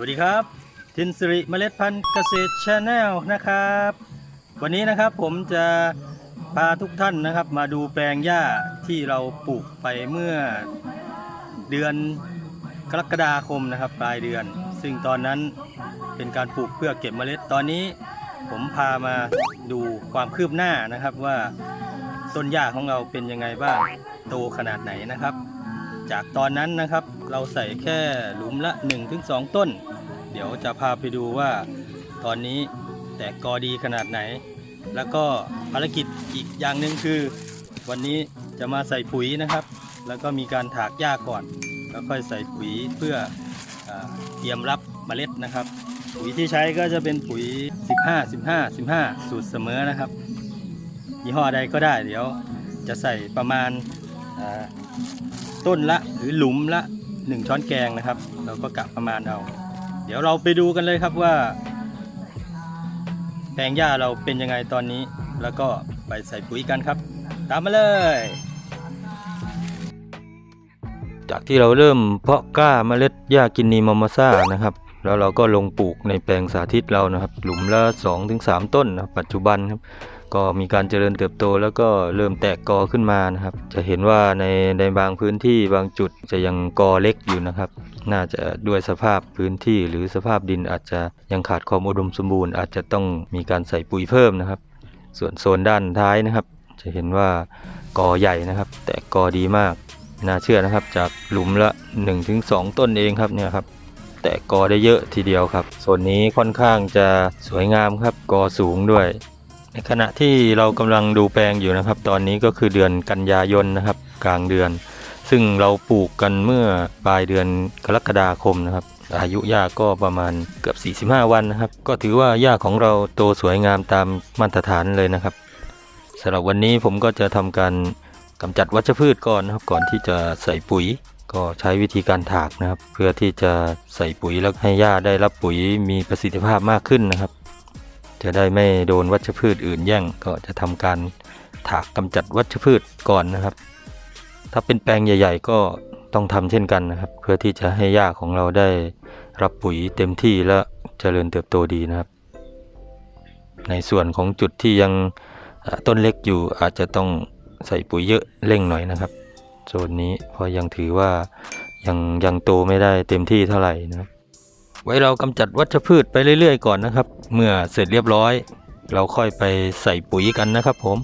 วัสดีครับ ทินสิริเมล็ดพันธุ์เกษตรชาแนลนะครับ วันนี้นะครับผมจะพาทุกท่านนะครับ มาดูแปลงหญ้าที่เราปลูกไปเมื่อเดือนกรกฎาคมนะครับ ปลายเดือน ซึ่งตอนนั้นเป็นการปลูกเพื่อเก็บเมล็ดตอนนี้ ผมพามาดูความคืบหน้านะครับว่าต้นหญ้าของเราเป็นยังไงบ้างโตขนาดไหนนะครับ จากตอนนั้นนะครับเราใส่แค่หลุมละ 1-2 ต้น เดี๋ยวจะพาไปดูว่าตอนนี้แตกกอดีขนาดไหน แล้วก็ภารกิจอีกอย่างหนึ่งคือ วันนี้จะมาใส่ปุ๋ยนะครับ แล้วก็มีการถากหญ้าก่อน แล้วค่อยใส่ปุ๋ยเพื่ออเตรียมรับเมล็ดนะครับ ปุ๋ยที่ใช้ก็จะเป็นปุ๋ย 15 15 15 สูตรเสมอนะครับยี่ห้อใดก็ได้เดี๋ยวจะใส่ประมาณ ต้นละหรือหลุมละ 1 ช้อนแกงนะครับ เราก็กะประมาณเอาเดี๋ยวเราไปดูกันเลยครับว่า แปลงหญ้าเราเป็นยังไงตอนนี้ แล้วก็ไปใส่ปุ๋ยกันครับ ตามมาเลย จากที่เราเริ่มเพาะกล้าเมล็ดหญ้ากินนีมอมาซ่านะครับ แล้วเราก็ลงปลูกในแปลงสาธิตเรานะครับ หลุมละ2-3 ต้นนะปัจจุบันครับ ก็มีการเจริญเติบโตแล้วก็เริ่มแตกกอขึ้นมานะครับ จะเห็นว่าในในบางพื้นที่บางจุดจะยังกอเล็กอยู่นะครับ น่าจะด้วยสภาพพื้นที่หรือสภาพดินอาจจะยังขาดความอุดมสมบูรณ์ อาจจะต้องมีการใส่ปุ๋ยเพิ่มนะครับ ส่วนโซนด้านท้ายนะครับ จะเห็นว่ากอใหญ่นะครับ แตกกอดีมากน่าเชื่อนะครับจากหลุมละ 1-2 ต้นเองครับเนี่ยครับแตกกอได้เยอะทีเดียวครับโซนนี้ค่อนข้างจะสวยงามครับกอสูงด้วย ในขณะที่เรากำลังดูแปลงอยู่นะครับ ตอนนี้ก็คือเดือนกันยายนนะครับ กลางเดือน ซึ่งเราปลูกกันเมื่อปลายเดือนกรกฎาคมนะครับ อายุหญ้าก็ประมาณเกือบ 45 วันนะครับ ก็ถือว่าหญ้าของเราโตสวยงามตามมาตรฐานเลยนะครับสำหรับวันนี้ผมก็จะทำการกำจัดวัชพืชก่อนนะครับ ก่อนที่จะใส่ปุ๋ย ก็ใช้วิธีการถากนะครับ เพื่อที่จะใส่ปุ๋ยแล้วให้หญ้าได้รับปุ๋ยมีประสิทธิภาพมากขึ้นนะครับ จะได้ไม่โดนวัชพืชอื่นแย่งก็จะทำการถากกำจัดวัชพืชก่อนนะครับ ถ้าเป็นแปลงใหญ่ ๆ ก็ต้องทำเช่นกันนะครับ เพื่อที่จะให้หญ้าของเราได้รับปุ๋ยเต็มที่และเจริญเติบโตดีนะครับ ในส่วนของจุดที่ยังต้นเล็กอยู่อาจจะต้องใส่ปุ๋ยเยอะเร่งหน่อยนะครับโซนนี้เพราะยังถือว่ายังยังโตไม่ได้เต็มที่เท่าไหร่นะครับ ไว้เรากำจัดวัชพืชไปเรื่อยๆ ก่อนนะครับ เมื่อเสร็จเรียบร้อย เราค่อยไปใส่ปุ๋ยกันนะครับผม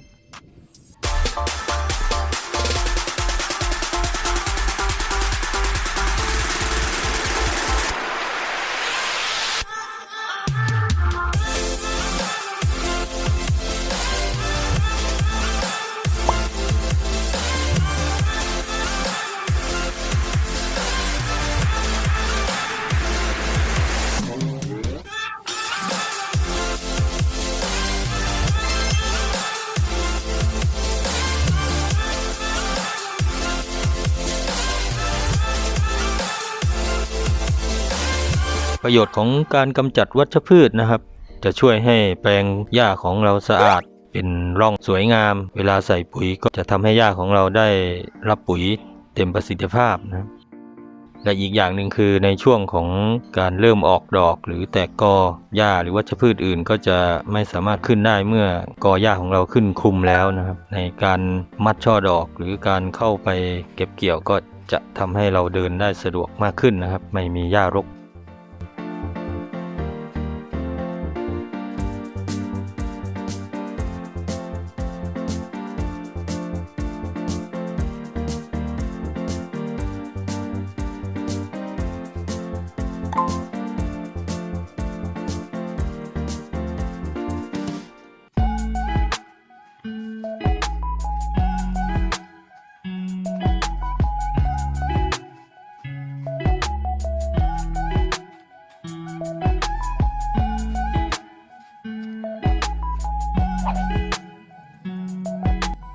ประโยชน์ของการกำจัดวัชพืชนะครับ จะช่วยให้แปลงหญ้าของเราสะอาด เป็นร่องสวยงาม เวลาใส่ปุ๋ยก็จะทำให้หญ้าของเราได้รับปุ๋ยเต็มประสิทธิภาพนะครับและอีกอย่างหนึ่งคือในช่วงของการเริ่มออกดอกหรือแตกกอหญ้าหรือวัชพืชอื่น ก็จะไม่สามารถขึ้นได้เมื่อกอหญ้าของเราขึ้นคลุมแล้วนะครับ ในการมัดช่อดอกหรือการเข้าไปเก็บเกี่ยวก็จะทำให้เราเดินได้สะดวกมากขึ้นนะครับ ไม่มีหญ้ารก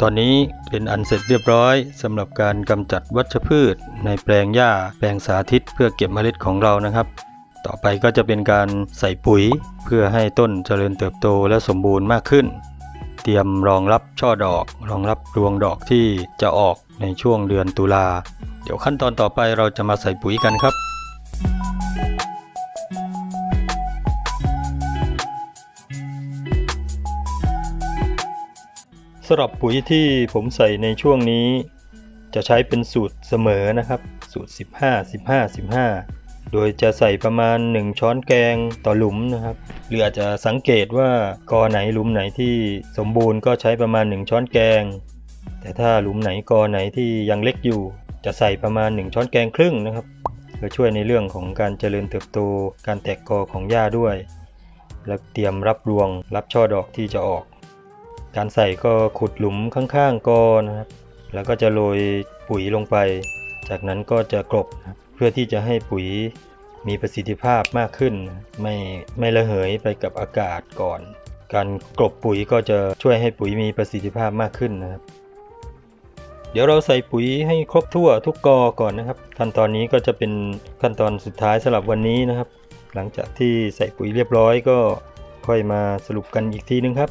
ตอนนี้เป็นอันเสร็จเรียบร้อยสำหรับการกำจัดวัชพืช ในแปลงหญ้าแปลงสาธิต เพื่อเก็บเมล็ดของเรานะครับ ต่อไปก็จะเป็นการใส่ปุ๋ย เพื่อให้ต้นเจริญเติบโตและสมบูรณ์มากขึ้น เตรียมรองรับช่อดอก รองรับรวงดอกที่จะออกในช่วงเดือนตุลาเดี๋ยวขั้นตอนต่อไปเราจะมาใส่ปุ๋ยกันครับ สำหรับปุ๋ยที่ผมใส่ในช่วงนี้ จะใช้เป็นสูตรเสมอนะครับ สูตร 15 15 15 โดยจะใส่ประมาณ 1 ช้อนแกงต่อหลุมนะครับ หรืออาจจะสังเกตว่ากอไหนหลุมไหนที่สมบูรณ์ก็ใช้ประมาณ 1 ช้อนแกง แต่ถ้าหลุมไหนกอไหนที่ยังเล็กอยู่ จะใส่ประมาณ 1 ช้อนแกงครึ่งนะครับเพื่อช่วยในเรื่องของการเจริญเติบโตการแตกกอของหญ้าด้วย และเตรียมรับรวงรับช่อดอกที่จะออก การใส่ก็ขุดหลุมข้างๆกอนะครับ แล้วก็จะโรยปุ๋ยลงไป จากนั้นก็จะกลบนะครับเพื่อที่จะให้ปุ๋ยมีประสิทธิภาพมากขึ้น ไม่ไม่ระเหยไปกับอากาศก่อน การกลบปุ๋ยก็จะช่วยให้ปุ๋ยมีประสิทธิภาพมากขึ้นนะครับ เดี๋ยวเราใส่ปุ๋ยให้ครบทั่วทุกกอก่อนนะครับ ขั้นตอนนี้ก็จะเป็นขั้นตอนสุดท้ายสำหรับวันนี้นะครับ หลังจากที่ใส่ปุ๋ยเรียบร้อยก็ค่อยมาสรุปกันอีกทีนึงครับ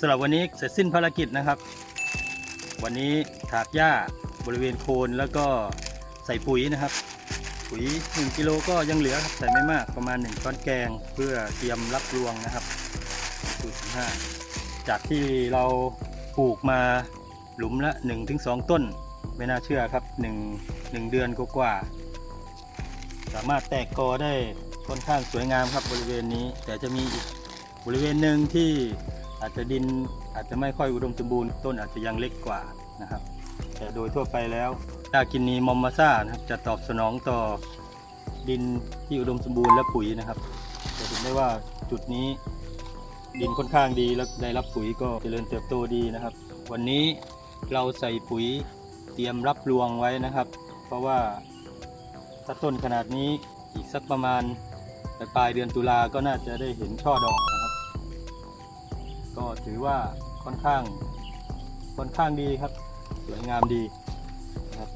สำหรับวันนี้เสร็จสิ้นภารกิจนะครับ วันนี้ถากหญ้าบริเวณโคนแล้วก็ใส่ปุ๋ยนะครับ ปุ๋ย 1กิโลก็ยังเหลือครับใส่ไม่มากประมาณ 1ช้อนแกงเพื่อเตรียมรับรวงนะครับสูตร15จากที่เราปลูกมาหลุมละ 1-2 ต้น ไม่น่าเชื่อครับ 1 1 เดือนกว่าสามารถแตกกอได้ค่อนข้างสวยงามครับบริเวณนี้ แต่จะมีอีกบริเวณหนึ่งที่ อาจจะดินอาจจะไม่ค่อยอุดมสมบูรณ์ต้นอาจจะยังเล็กกว่านะครับ แต่โดยทั่วไปแล้วยากินนีมอมมาซ่านะครับจะตอบสนองต่อดินที่อุดมสมบูรณ์และปุ๋ยนะครับจะเห็นได้ว่าจุดนี้ดินค่อนข้างดีแล้วได้รับปุ๋ยก็เจริญเติบโตดีนะครับ วันนี้เราใส่ปุ๋ยเตรียมรับรวงไว้นะครับ เพราะว่าถ้าต้นขนาดนี้อีกสักประมาณปลายเดือนตุลาก็น่าจะได้เห็นช่อดอก ถือว่าค่อนข้างค่อนข้างดีครับ สวยงามดีนะครับ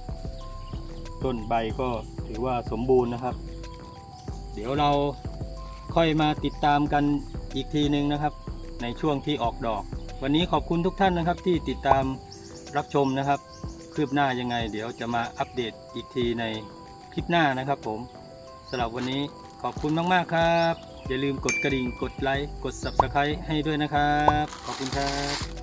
ต้นใบก็ถือว่าสมบูรณ์นะครับ เดี๋ยวเราค่อยมาติดตามกันอีกทีหนึ่งนะครับ ในช่วงที่ออกดอก วันนี้ขอบคุณทุกท่านนะครับที่ติดตามรับชมนะครับ คืบหน้ายังไง เดี๋ยวจะมาอัปเดตอีกทีในคลิปหน้านะครับผมสำหรับวันนี้ขอบคุณมาก ๆ ครับ อย่าลืมกดกระดิ่ง กดไลค์ กด Subscribe ให้ด้วยนะครับ ขอบคุณครับ